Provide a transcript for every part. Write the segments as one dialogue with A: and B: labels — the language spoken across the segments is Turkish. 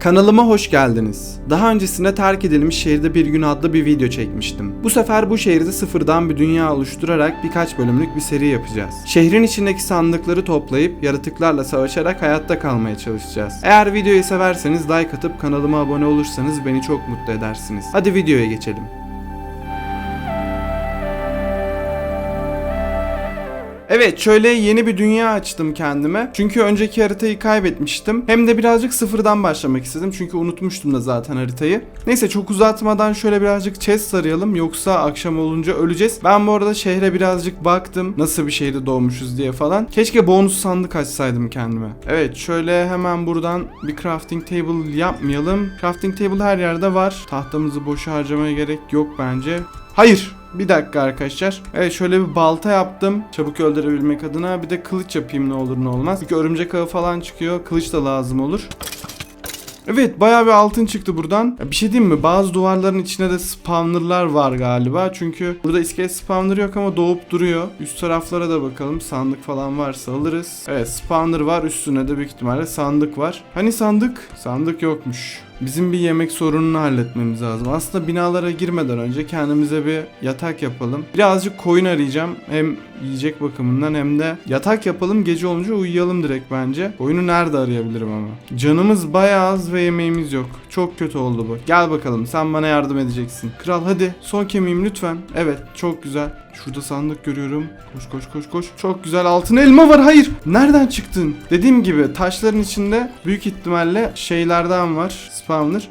A: Kanalıma hoş geldiniz. Daha öncesinde terk edilmiş şehirde bir gün adlı bir video çekmiştim. Bu sefer bu şehirde sıfırdan bir dünya oluşturarak birkaç bölümlük bir seri yapacağız. Şehrin içindeki sandıkları toplayıp yaratıklarla savaşarak hayatta kalmaya çalışacağız. Eğer videoyu severseniz like atıp kanalıma abone olursanız beni çok mutlu edersiniz. Hadi videoya geçelim. Evet şöyle yeni bir dünya açtım kendime. Çünkü önceki haritayı kaybetmiştim. Hem de birazcık sıfırdan başlamak istedim. Çünkü unutmuştum da zaten haritayı. Neyse çok uzatmadan şöyle birazcık chest arayalım. Yoksa akşam olunca öleceğiz. Ben bu arada şehre birazcık baktım. Nasıl bir şehirde doğmuşuz diye falan. Keşke bonus sandık açsaydım kendime. Evet şöyle hemen buradan bir crafting table yapmayalım. Crafting table her yerde var. Tahtamızı boşa harcamaya gerek yok bence. Hayır. Bir dakika arkadaşlar. Evet şöyle bir balta yaptım. Çabuk öldürebilmek adına. Bir de kılıç yapayım ne olur ne olmaz. Çünkü örümcek ağı falan çıkıyor. Kılıç da lazım olur. Evet bayağı bir altın çıktı buradan. Bir şey diyeyim mi? Bazı duvarların içinde de spawnerlar var galiba. Çünkü burada iskelet spawner yok ama doğup duruyor. Üst taraflara da bakalım. Sandık falan varsa alırız. Evet spawner var. Üstüne de büyük ihtimalle sandık var. Hani sandık? Sandık yokmuş. Bizim bir yemek sorununu halletmemiz lazım. Aslında binalara girmeden önce kendimize bir yatak yapalım. Birazcık koyun arayacağım. Hem yiyecek bakımından hem de yatak yapalım. Gece olunca uyuyalım direkt bence. Koyunu nerede arayabilirim ama? Canımız bayağı az ve yemeğimiz yok. Çok kötü oldu bu. Gel bakalım sen bana yardım edeceksin. Kral hadi son kemiğim lütfen. Evet çok güzel. Şurada sandık görüyorum. Koş koş koş koş. Çok güzel altın elma var. Hayır. Nereden çıktın? Dediğim gibi taşların içinde büyük ihtimalle şeylerden var. Spawner.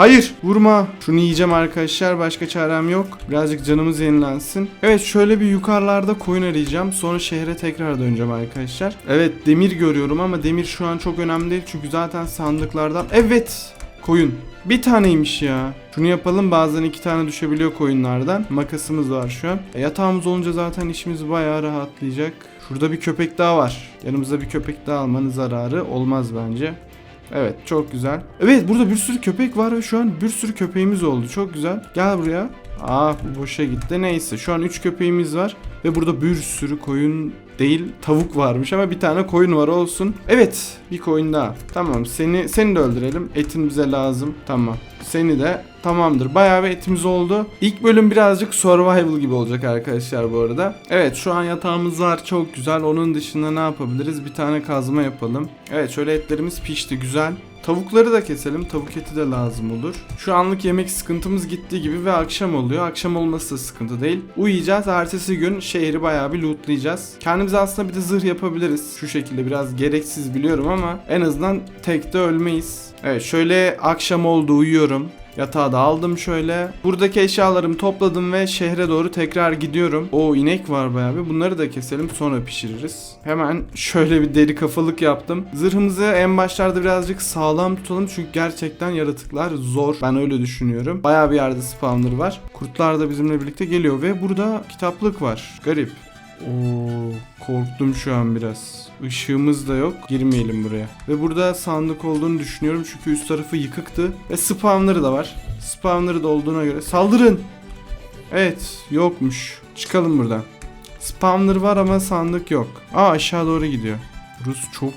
A: Hayır vurma. Şunu yiyeceğim arkadaşlar. Başka çarem yok. Birazcık canımız yenilensin. Evet şöyle bir yukarılarda koyun arayacağım. Sonra şehre tekrar döneceğim arkadaşlar. Evet demir görüyorum ama demir şu an çok önemli değil. Çünkü zaten sandıklardan. Evet koyun. Bir taneymiş ya. Şunu yapalım bazen iki tane düşebiliyor koyunlardan. Makasımız var şu an. E, yatağımız olunca zaten işimiz bayağı rahatlayacak. Şurada bir köpek daha var. Yanımıza bir köpek daha almanın zararı olmaz bence. Evet çok güzel. Evet burada bir sürü köpek var ve şu an bir sürü köpeğimiz oldu. Çok güzel. Gel buraya. Bu boşa gitti. Neyse şu an 3 köpeğimiz var. Ve burada bir sürü koyun değil tavuk varmış ama bir tane koyun var olsun. Evet bir koyun daha. Tamam seni seni de öldürelim. Etin bize lazım. Tamam. Seni de tamamdır. Bayağı bir etimiz oldu. İlk bölüm birazcık survival gibi olacak arkadaşlar bu arada. Evet şu an yatağımız var çok güzel. Onun dışında ne yapabiliriz? Bir tane kazma yapalım. Evet şöyle etlerimiz pişti güzel. Tavukları da keselim. Tavuk eti de lazım olur. Şu anlık yemek sıkıntımız gittiği gibi ve akşam oluyor. Akşam olması da sıkıntı değil. Uyuyacağız. Ertesi gün şehri bayağı bir lootlayacağız. Kendimize aslında bir de zırh yapabiliriz. Şu şekilde biraz gereksiz biliyorum ama en azından tekte ölmeyiz. Evet şöyle akşam oldu uyuyorum. Yatağı da aldım şöyle. Buradaki eşyalarımı topladım ve şehre doğru tekrar gidiyorum. O inek var bayağı bir. Bunları da keselim sonra pişiririz. Hemen şöyle bir deri kafalık yaptım. Zırhımızı en başlarda birazcık sağlam tutalım çünkü gerçekten yaratıklar zor. Ben öyle düşünüyorum. Bayağı bir yerde spawner var. Kurtlar da bizimle birlikte geliyor ve burada kitaplık var. Garip. Oo, korktum şu an biraz. Işığımız da yok. Girmeyelim buraya. Ve burada sandık olduğunu düşünüyorum çünkü üst tarafı yıkıktı. Ve spawner'ı da var. Spawner'ı da olduğuna göre saldırın. Evet, yokmuş. Çıkalım buradan. Spawner var ama sandık yok. Aa aşağı doğru gidiyor. Burası çok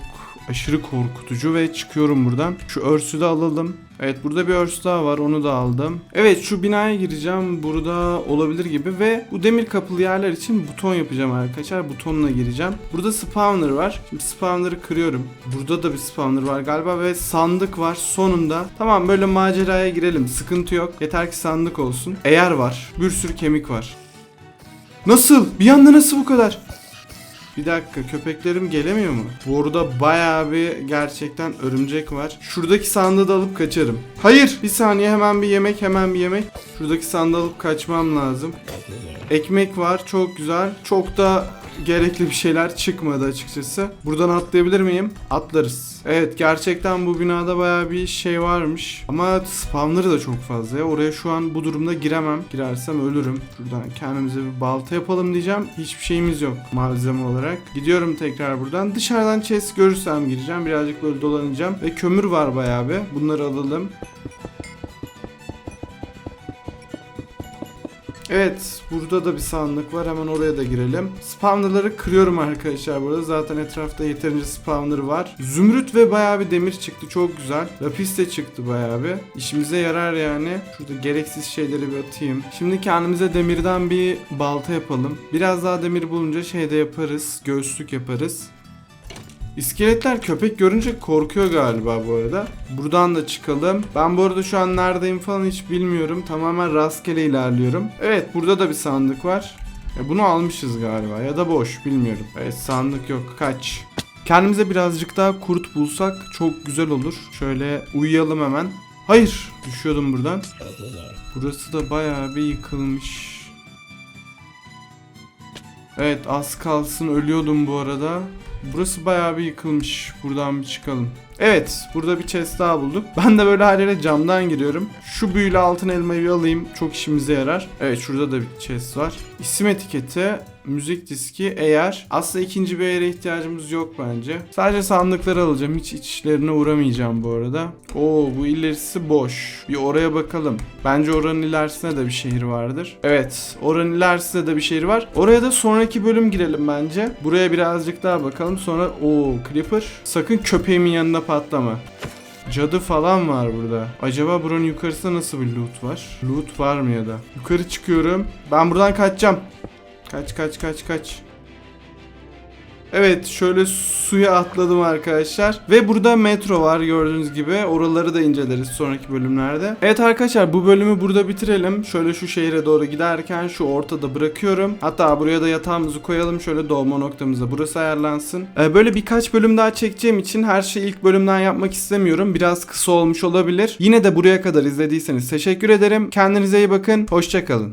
A: aşırı korkutucu ve çıkıyorum buradan. Şu örsü de alalım. Evet burada bir örs daha var onu da aldım. Evet şu binaya gireceğim burada olabilir gibi ve bu demir kapılı yerler için buton yapacağım arkadaşlar. Butonla gireceğim. Burada spawner var. Şimdi spawner'ı kırıyorum. Burada da bir spawner var galiba ve sandık var sonunda. Tamam böyle maceraya girelim sıkıntı yok. Yeter ki sandık olsun. Eğer var. Bir sürü kemik var. Nasıl? Bir anda nasıl bu kadar? Bir dakika köpeklerim gelemiyor mu? Burada bayağı bir gerçekten örümcek var. Şuradaki sandığı da alıp kaçarım. Hayır bir saniye hemen bir yemek hemen bir yemek. Şuradaki sandığı alıp kaçmam lazım. Ekmek var çok güzel. Çok da gerekli bir şeyler çıkmadı açıkçası. Buradan atlayabilir miyim? Atlarız. Evet gerçekten bu binada bayağı bir şey varmış. Ama spawner'ı da çok fazla ya. Oraya şu an bu durumda giremem. Girersem ölürüm. Şuradan kendimize bir balta yapalım diyeceğim. Hiçbir şeyimiz yok malzeme olarak. Gidiyorum tekrar buradan. Dışarıdan chest görürsem gireceğim. Birazcık böyle dolanacağım. Ve kömür var bayağı bir. Bunları alalım. Evet burada da bir sandık var hemen oraya da girelim. Spawnerları kırıyorum arkadaşlar burada zaten etrafta yeterince spawner var. Zümrüt ve bayağı bir demir çıktı çok güzel. Lapis de çıktı bayağı bir. İşimize yarar yani. Şurada gereksiz şeyleri bir atayım. Şimdi kendimize demirden bir balta yapalım. Biraz daha demir bulunca şey de yaparız. Göğüslük yaparız. İskeletler köpek görünce korkuyor galiba bu arada. Buradan da çıkalım. Ben bu arada şu an neredeyim falan hiç bilmiyorum. Tamamen rastgele ilerliyorum. Evet burada da bir sandık var. E, bunu almışız galiba ya da boş bilmiyorum. Evet sandık yok kaç. Kendimize birazcık daha kurt bulsak çok güzel olur. Şöyle uyuyalım hemen. Hayır düşüyordum buradan. Burası da bayağı bir yıkılmış. Evet az kalsın ölüyordum bu arada. Burası bayağı bir yıkılmış. Buradan bir çıkalım. Evet burada bir chest daha bulduk. Ben de böyle her yere camdan giriyorum. Şu büyülü altın elmayı alayım. Çok işimize yarar. Evet şurada da bir chest var. İsim etiketi, müzik diski, eğer. Aslında ikinci bir eğere ihtiyacımız yok bence. Sadece sandıkları alacağım. Hiç içlerine uğramayacağım bu arada. Oo bu ilerisi boş. Bir oraya bakalım. Bence oranın ilerisinde de bir şehir vardır. Evet oranın ilerisinde de bir şehir var. Oraya da sonraki bölüm girelim bence. Buraya birazcık daha bakalım. Sonra o Creeper. Sakın köpeğimin yanına patlama. Cadı falan var burada. Acaba buranın yukarısında nasıl bir loot var? Loot var mı ya da? Yukarı çıkıyorum. Ben buradan kaçacağım. Kaç kaç kaç kaç. Evet şöyle suya atladım arkadaşlar. Ve burada metro var gördüğünüz gibi. Oraları da inceleriz sonraki bölümlerde. Evet arkadaşlar bu bölümü burada bitirelim. Şöyle şu şehre doğru giderken şu ortada bırakıyorum. Hatta buraya da yatağımızı koyalım. Şöyle doğma noktamıza burası ayarlansın. Ee, böyle birkaç bölüm daha çekeceğim için her şeyi ilk bölümden yapmak istemiyorum. Biraz kısa olmuş olabilir. Yine de buraya kadar izlediyseniz teşekkür ederim. Kendinize iyi bakın. Hoşçakalın.